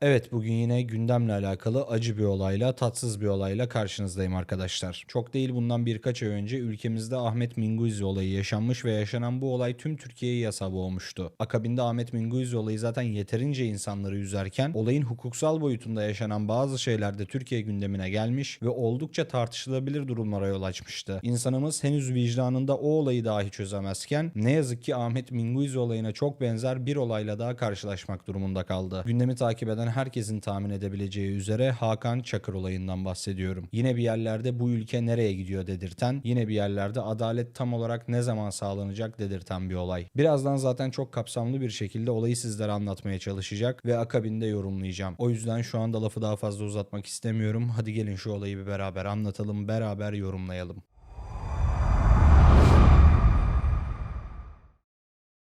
Evet bugün yine gündemle alakalı acı bir olayla, tatsız bir olayla karşınızdayım arkadaşlar. Çok değil bundan birkaç ay önce ülkemizde Ahmet Minguizi olayı yaşanmış ve yaşanan bu olay tüm Türkiye'yi yasa boğmuştu. Akabinde Ahmet Minguizi olayı zaten yeterince insanları üzerken olayın hukuksal boyutunda yaşanan bazı şeyler de Türkiye gündemine gelmiş ve oldukça tartışılabilir durumlara yol açmıştı. İnsanımız henüz vicdanında o olayı dahi çözemezken ne yazık ki Ahmet Minguizi olayına çok benzer bir olayla daha karşılaşmak durumunda kaldı. Gündemi takip eden herkesin tahmin edebileceği üzere Hakan Çakır olayından bahsediyorum. Yine bir yerlerde bu ülke nereye gidiyor dedirten, yine bir yerlerde adalet tam olarak ne zaman sağlanacak dedirten bir olay. Birazdan zaten çok kapsamlı bir şekilde olayı sizlere anlatmaya çalışacak ve akabinde yorumlayacağım. O yüzden şu anda lafı daha fazla uzatmak istemiyorum. Hadi gelin şu olayı bir beraber anlatalım, beraber yorumlayalım.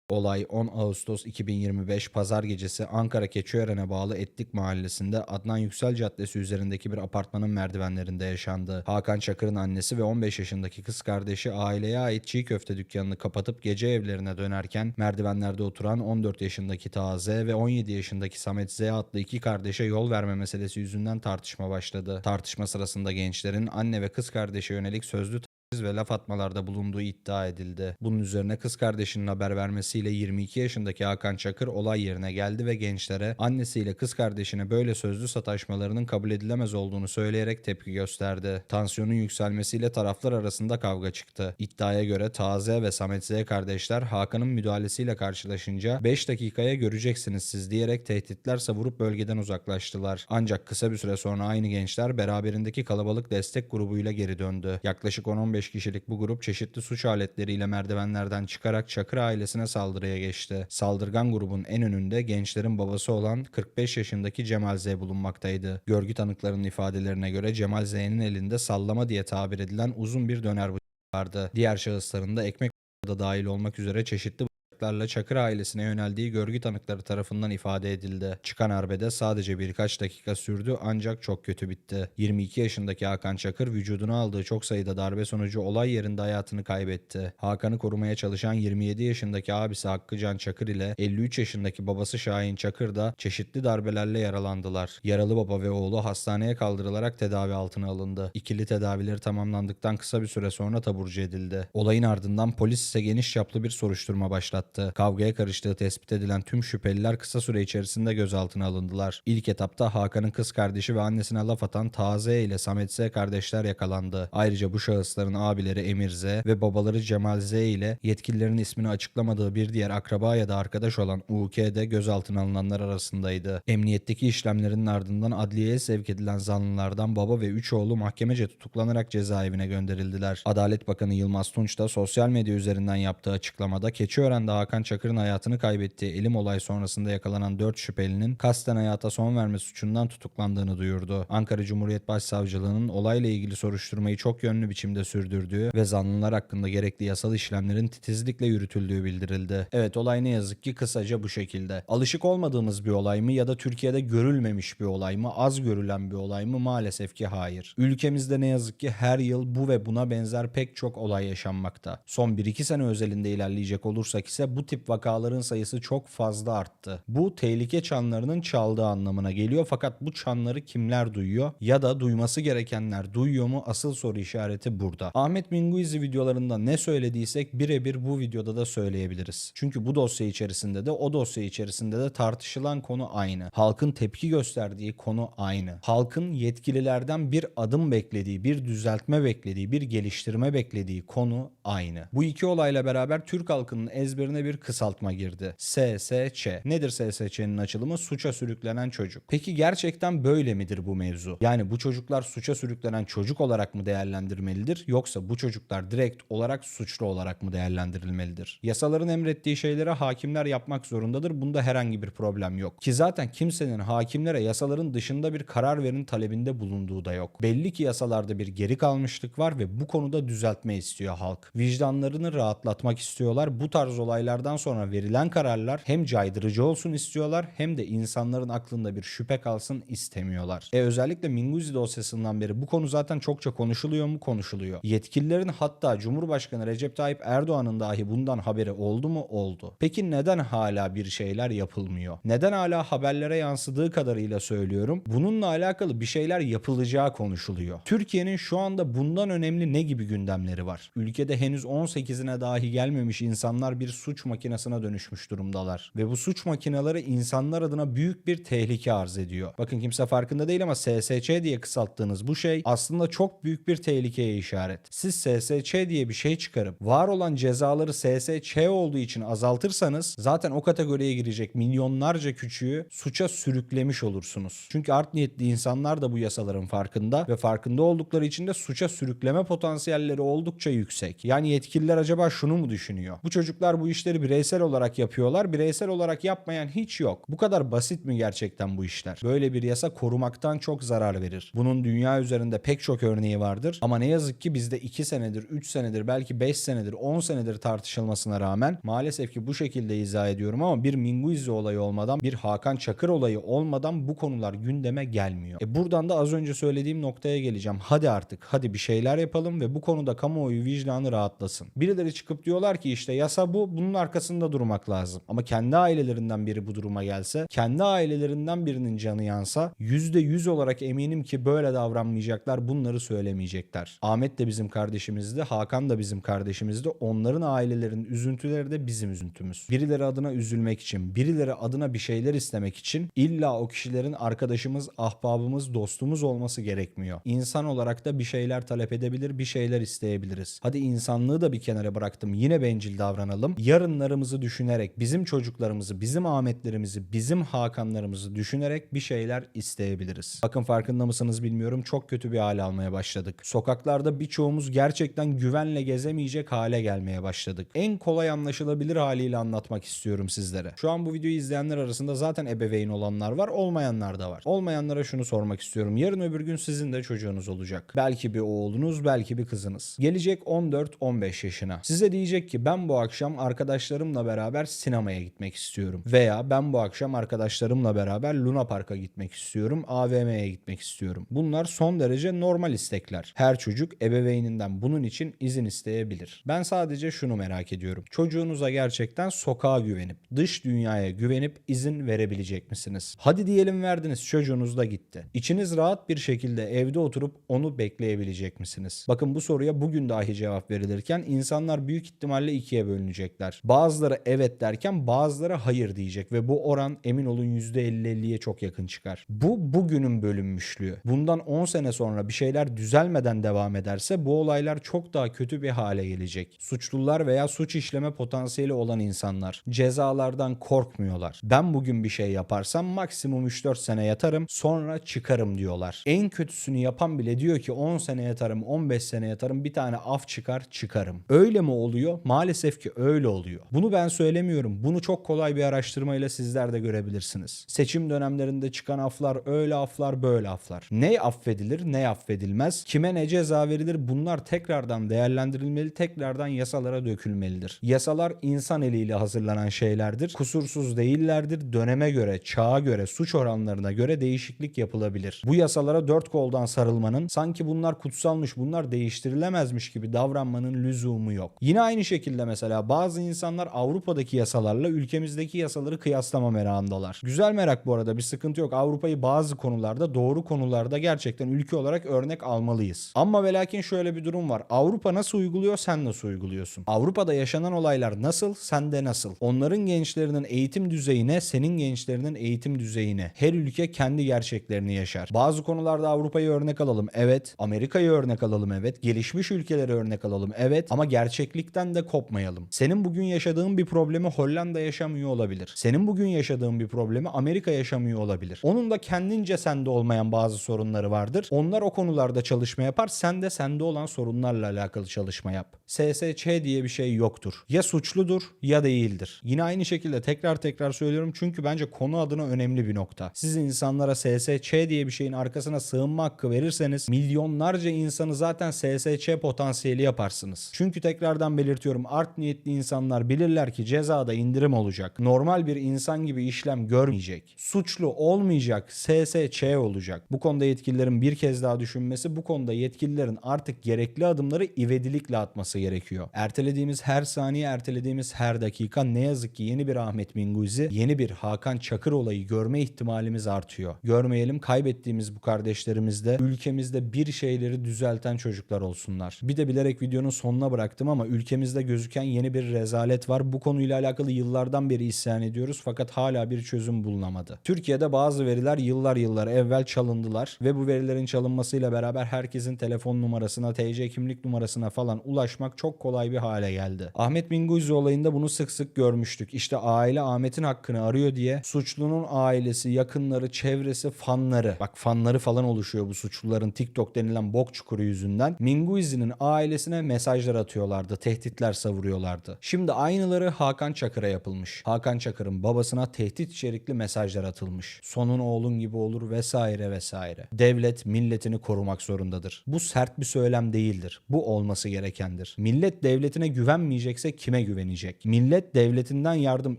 Olay 10 Ağustos 2025 Pazar gecesi Ankara Keçiören'e bağlı Etlik Mahallesi'nde Adnan Yüksel Caddesi üzerindeki bir apartmanın merdivenlerinde yaşandı. Hakan Çakır'ın annesi ve 15 yaşındaki kız kardeşi aileye ait çiğ köfte dükkanını kapatıp gece evlerine dönerken merdivenlerde oturan 14 yaşındaki Taze ve 17 yaşındaki Samet Z adlı iki kardeşe yol verme meselesi yüzünden tartışma başladı. Tartışma sırasında gençlerin anne ve kız kardeşe yönelik sözlü ve laf atmalarda bulunduğu iddia edildi. Bunun üzerine kız kardeşinin haber vermesiyle 22 yaşındaki Hakan Çakır olay yerine geldi ve gençlere annesiyle kız kardeşine böyle sözlü sataşmalarının kabul edilemez olduğunu söyleyerek tepki gösterdi. Tansiyonun yükselmesiyle taraflar arasında kavga çıktı. İddiaya göre Taze ve Samet Z kardeşler Hakan'ın müdahalesiyle karşılaşınca 5 dakikaya göreceksiniz siz diyerek tehditler savurup bölgeden uzaklaştılar. Ancak kısa bir süre sonra aynı gençler beraberindeki kalabalık destek grubuyla geri döndü. Yaklaşık 10-15 kişilik bu grup çeşitli suç aletleriyle merdivenlerden çıkarak Çakır ailesine saldırıya geçti. Saldırgan grubun en önünde gençlerin babası olan 45 yaşındaki Cemal Z bulunmaktaydı. Görgü tanıklarının ifadelerine göre Cemal Z'nin elinde sallama diye tabir edilen uzun bir döner bıçağı vardı. Diğer şahısların da ekmek da dahil olmak üzere çeşitli bıçaklarla Çakır ailesine yöneldiği görgü tanıkları tarafından ifade edildi. Çıkan arbede sadece birkaç dakika sürdü ancak çok kötü bitti. 22 yaşındaki Hakan Çakır vücuduna aldığı çok sayıda darbe sonucu olay yerinde hayatını kaybetti. Hakan'ı korumaya çalışan 27 yaşındaki abisi Hakkıcan Çakır ile 53 yaşındaki babası Şahin Çakır da çeşitli darbelerle yaralandılar. Yaralı baba ve oğlu hastaneye kaldırılarak tedavi altına alındı. İkili tedavileri tamamlandıktan kısa bir süre sonra taburcu edildi. Olayın ardından polis ise geniş çaplı bir soruşturma başlattı. Kavgaya karıştığı tespit edilen tüm şüpheliler kısa süre içerisinde gözaltına alındılar. İlk etapta Hakan'ın kız kardeşi ve annesine laf atan Taze ile Samet Z kardeşler yakalandı. Ayrıca bu şahısların abileri Emir Z ve babaları Cemal Z ile yetkililerin ismini açıklamadığı bir diğer akraba ya da arkadaş olan UK de gözaltına alınanlar arasındaydı. Emniyetteki işlemlerin ardından adliyeye sevk edilen zanlılardan baba ve üç oğlu mahkemece tutuklanarak cezaevine gönderildiler. Adalet Bakanı Yılmaz Tunç da sosyal medya üzerinden yaptığı açıklamada Keçiören'de Hakan Çakır'ın hayatını kaybettiği elim olay sonrasında yakalanan 4 şüphelinin kasten hayata son verme suçundan tutuklandığını duyurdu. Ankara Cumhuriyet Başsavcılığı'nın olayla ilgili soruşturmayı çok yönlü biçimde sürdürdüğü ve zanlılar hakkında gerekli yasal işlemlerin titizlikle yürütüldüğü bildirildi. Evet olay ne yazık ki kısaca bu şekilde. Alışık olmadığımız bir olay mı ya da Türkiye'de görülmemiş bir olay mı, az görülen bir olay mı? Maalesef ki hayır. Ülkemizde ne yazık ki her yıl bu ve buna benzer pek çok olay yaşanmakta. Son 1-2 sene özelinde ilerleyecek olursak ise bu tip vakaların sayısı çok fazla arttı. Bu tehlike çanlarının çaldığı anlamına geliyor fakat bu çanları kimler duyuyor ya da duyması gerekenler duyuyor mu asıl soru işareti burada. Ahmet Minguizi videolarında ne söylediysek birebir bu videoda da söyleyebiliriz. Çünkü bu dosya içerisinde de o dosya içerisinde de tartışılan konu aynı. Halkın tepki gösterdiği konu aynı. Halkın yetkililerden bir adım beklediği, bir düzeltme beklediği, bir geliştirme beklediği konu aynı. Bu iki olayla beraber Türk halkının ezberine bir kısaltma girdi. SSÇ. Nedir SSÇ'nin açılımı? Suça sürüklenen çocuk. Peki gerçekten böyle midir bu mevzu? Yani bu çocuklar suça sürüklenen çocuk olarak mı değerlendirmelidir yoksa bu çocuklar direkt olarak suçlu olarak mı değerlendirilmelidir? Yasaların emrettiği şeylere hakimler yapmak zorundadır. Bunda herhangi bir problem yok. Ki zaten kimsenin hakimlere yasaların dışında bir karar verin talebinde bulunduğu da yok. Belli ki yasalarda bir geri kalmışlık var ve bu konuda düzeltme istiyor halk. Vicdanlarını rahatlatmak istiyorlar. Bu tarz olaylar olaylardan sonra verilen kararlar hem caydırıcı olsun istiyorlar hem de insanların aklında bir şüphe kalsın istemiyorlar. E özellikle Minguzi dosyasından beri bu konu zaten çokça konuşuluyor mu? Konuşuluyor. Yetkililerin hatta Cumhurbaşkanı Recep Tayyip Erdoğan'ın dahi bundan haberi oldu mu? Oldu. Peki neden hala bir şeyler yapılmıyor? Neden hala haberlere yansıdığı kadarıyla söylüyorum? Bununla alakalı bir şeyler yapılacağı konuşuluyor. Türkiye'nin şu anda bundan önemli ne gibi gündemleri var? Ülkede henüz 18'ine dahi gelmemiş insanlar bir suç makinesine dönüşmüş durumdalar. Ve bu suç makineleri insanlar adına büyük bir tehlike arz ediyor. Bakın kimse farkında değil ama SSC diye kısalttığınız bu şey aslında çok büyük bir tehlikeye işaret. Siz SSC diye bir şey çıkarıp var olan cezaları SSC olduğu için azaltırsanız zaten o kategoriye girecek milyonlarca küçüğü suça sürüklemiş olursunuz. Çünkü art niyetli insanlar da bu yasaların farkında ve farkında oldukları için de suça sürükleme potansiyelleri oldukça yüksek. Yani yetkililer acaba şunu mu düşünüyor? Bu çocuklar bu işleri bireysel olarak yapıyorlar. Bireysel olarak yapmayan hiç yok. Bu kadar basit mi gerçekten bu işler? Böyle bir yasa korumaktan çok zarar verir. Bunun dünya üzerinde pek çok örneği vardır. Ama ne yazık ki bizde 2 senedir, 3 senedir, belki 5 senedir, 10 senedir tartışılmasına rağmen maalesef ki bu şekilde izah ediyorum ama bir Minguizzi olayı olmadan, bir Hakan Çakır olayı olmadan bu konular gündeme gelmiyor. E buradan da az önce söylediğim noktaya geleceğim. Hadi artık, hadi bir şeyler yapalım ve bu konuda kamuoyu vicdanı rahatlasın. Birileri çıkıp diyorlar ki işte yasa bu, bunun arkasında durmak lazım. Ama kendi ailelerinden biri bu duruma gelse, kendi ailelerinden birinin canı yansa %100 olarak eminim ki böyle davranmayacaklar, bunları söylemeyecekler. Ahmet de bizim kardeşimizdi, Hakan da bizim kardeşimizdi. Onların ailelerinin üzüntüleri de bizim üzüntümüz. Birileri adına üzülmek için, birileri adına bir şeyler istemek için illa o kişilerin arkadaşımız, ahbabımız, dostumuz olması gerekmiyor. İnsan olarak da bir şeyler talep edebilir, bir şeyler isteyebiliriz. Hadi insanlığı da bir kenara bıraktım. Yine bencil davranalım. Yarınlarımızı düşünerek, bizim çocuklarımızı, bizim Ahmetlerimizi, bizim Hakanlarımızı düşünerek bir şeyler isteyebiliriz. Bakın farkında mısınız bilmiyorum. Çok kötü bir hale almaya başladık. Sokaklarda birçoğumuz gerçekten güvenle gezemeyecek hale gelmeye başladık. En kolay anlaşılabilir haliyle anlatmak istiyorum sizlere. Şu an bu videoyu izleyenler arasında zaten ebeveyn olanlar var, olmayanlar da var. Olmayanlara şunu sormak istiyorum. Yarın öbür gün sizin de çocuğunuz olacak. Belki bir oğlunuz, belki bir kızınız. Gelecek 14-15 yaşına. Size diyecek ki ben bu akşam arkadaşlarımla beraber sinemaya gitmek istiyorum. Veya ben bu akşam arkadaşlarımla beraber Luna Park'a gitmek istiyorum. AVM'ye gitmek istiyorum. Bunlar son derece normal istekler. Her çocuk ebeveyninden bunun için izin isteyebilir. Ben sadece şunu merak ediyorum. Çocuğunuza gerçekten sokağa güvenip, dış dünyaya güvenip izin verebilecek misiniz? Hadi diyelim verdiniz çocuğunuz da gitti. İçiniz rahat bir şekilde evde oturup onu bekleyebilecek misiniz? Bakın bu soruya bugün dahi cevap verilirken insanlar büyük ihtimalle ikiye bölünecekler. Bazıları evet derken bazıları hayır diyecek ve bu oran emin olun %50-50'ye çok yakın çıkar. Bu bugünün bölünmüşlüğü. Bundan 10 sene sonra bir şeyler düzelmeden devam ederse bu olaylar çok daha kötü bir hale gelecek. Suçlular veya suç işleme potansiyeli olan insanlar cezalardan korkmuyorlar. Ben bugün bir şey yaparsam maksimum 3-4 sene yatarım sonra çıkarım diyorlar. En kötüsünü yapan bile diyor ki 10 sene yatarım 15 sene yatarım bir tane af çıkar çıkarım. Öyle mi oluyor? Maalesef ki öyle oluyor. Bunu ben söylemiyorum. Bunu çok kolay bir araştırmayla sizler de görebilirsiniz. Seçim dönemlerinde çıkan aflar öyle aflar böyle aflar. Ne affedilir ne affedilmez. Kime ne ceza verilir bunlar tekrardan değerlendirilmeli tekrardan yasalara dökülmelidir. Yasalar insan eliyle hazırlanan şeylerdir. Kusursuz değillerdir. Döneme göre, çağa göre, suç oranlarına göre değişiklik yapılabilir. Bu yasalara dört koldan sarılmanın sanki bunlar kutsalmış, bunlar değiştirilemezmiş gibi davranmanın lüzumu yok. Yine aynı şekilde mesela bazı insanlar Avrupa'daki yasalarla ülkemizdeki yasaları kıyaslama merakındalar. Güzel merak bu arada bir sıkıntı yok. Avrupa'yı bazı konularda doğru konularda gerçekten ülke olarak örnek almalıyız. Ama ve lakin şöyle bir durum var. Avrupa nasıl uyguluyor sen nasıl uyguluyorsun? Avrupa'da yaşanan olaylar nasıl sende nasıl? Onların gençlerinin eğitim düzeyine senin gençlerinin eğitim düzeyine. Her ülke kendi gerçeklerini yaşar. Bazı konularda Avrupa'yı örnek alalım. Evet. Amerika'yı örnek alalım. Evet. Gelişmiş ülkeleri örnek alalım. Evet. Ama gerçeklikten de kopmayalım. Senin bugün yaşadığın bir problemi Hollanda yaşamıyor olabilir. Senin bugün yaşadığın bir problemi Amerika yaşamıyor olabilir. Onun da kendince sende olmayan bazı sorunları vardır. Onlar o konularda çalışma yapar. Sen de sende olan sorunlarla alakalı çalışma yap. SSC diye bir şey yoktur. Ya suçludur ya değildir. Yine aynı şekilde tekrar tekrar söylüyorum çünkü bence konu adına önemli bir nokta. Siz insanlara SSC diye bir şeyin arkasına sığınma hakkı verirseniz milyonlarca insanı zaten SSC potansiyeli yaparsınız. Çünkü tekrardan belirtiyorum art niyetli insanlar insanlar bilirler ki cezada indirim olacak. Normal bir insan gibi işlem görmeyecek. Suçlu olmayacak. SSÇ olacak. Bu konuda yetkililerin bir kez daha düşünmesi, bu konuda yetkililerin artık gerekli adımları ivedilikle atması gerekiyor. Ertelediğimiz her saniye, ertelediğimiz her dakika ne yazık ki yeni bir Ahmet Minguzi, yeni bir Hakan Çakır olayı görme ihtimalimiz artıyor. Görmeyelim kaybettiğimiz bu kardeşlerimizde ülkemizde bir şeyleri düzelten çocuklar olsunlar. Bir de bilerek videonun sonuna bıraktım ama ülkemizde gözüken yeni bir rezalet var. Bu konuyla alakalı yıllardan beri isyan ediyoruz fakat hala bir çözüm bulunamadı. Türkiye'de bazı veriler yıllar yıllar evvel çalındılar ve bu verilerin çalınmasıyla beraber herkesin telefon numarasına, TC kimlik numarasına falan ulaşmak çok kolay bir hale geldi. Ahmet Minguzzi olayında bunu sık sık görmüştük. İşte aile Ahmet'in hakkını arıyor diye suçlunun ailesi, yakınları, çevresi, fanları. Bak fanları falan oluşuyor bu suçluların TikTok denilen bok çukuru yüzünden. Minguzzi'nin ailesine mesajlar atıyorlardı. Tehditler savuruyorlardı. Şimdi aynıları Hakan Çakır'a yapılmış. Hakan Çakır'ın babasına tehdit içerikli mesajlar atılmış. Sonun oğlun gibi olur vesaire vesaire. Devlet milletini korumak zorundadır. Bu sert bir söylem değildir. Bu olması gerekendir. Millet devletine güvenmeyecekse kime güvenecek? Millet devletinden yardım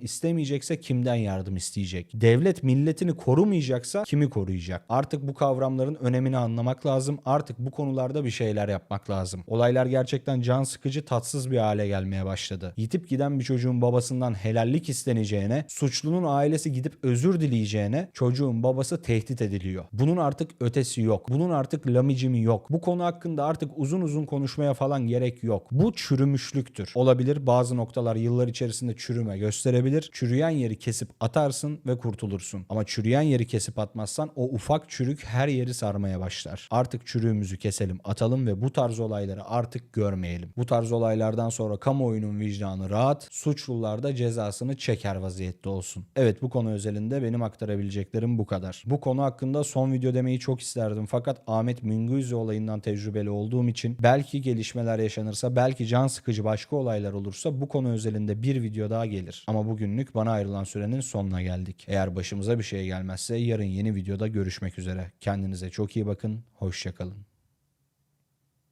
istemeyecekse kimden yardım isteyecek? Devlet milletini korumayacaksa kimi koruyacak? Artık bu kavramların önemini anlamak lazım. Artık bu konularda bir şeyler yapmak lazım. Olaylar gerçekten can sıkıcı, tatsız bir hale gelmeye başladı. Yitip giden bir çocuğun babasından helallik isteneceğine, suçlunun ailesi gidip özür dileyeceğine çocuğun babası tehdit ediliyor. Bunun artık ötesi yok. Bunun artık lamicimi yok. Bu konu hakkında artık uzun uzun konuşmaya falan gerek yok. Bu çürümüşlüktür. Olabilir bazı noktalar yıllar içerisinde çürüme gösterebilir. Çürüyen yeri kesip atarsın ve kurtulursun. Ama çürüyen yeri kesip atmazsan o ufak çürük her yeri sarmaya başlar. Artık çürüğümüzü keselim, atalım ve bu tarz olayları artık görmeyelim. Bu tarz olaylardan sonra kamuoyunun vicdanı rahat, suçlular da cezasını çeker vaziyette olsun. Evet bu konu özelinde benim aktarabileceklerim bu kadar. Bu konu hakkında son video demeyi çok isterdim fakat Ahmet Minguzzi olayından tecrübeli olduğum için belki gelişmeler yaşanırsa, belki can sıkıcı başka olaylar olursa bu konu özelinde bir video daha gelir. Ama bugünlük bana ayrılan sürenin sonuna geldik. Eğer başımıza bir şey gelmezse yarın yeni videoda görüşmek üzere. Kendinize çok iyi bakın, hoşçakalın.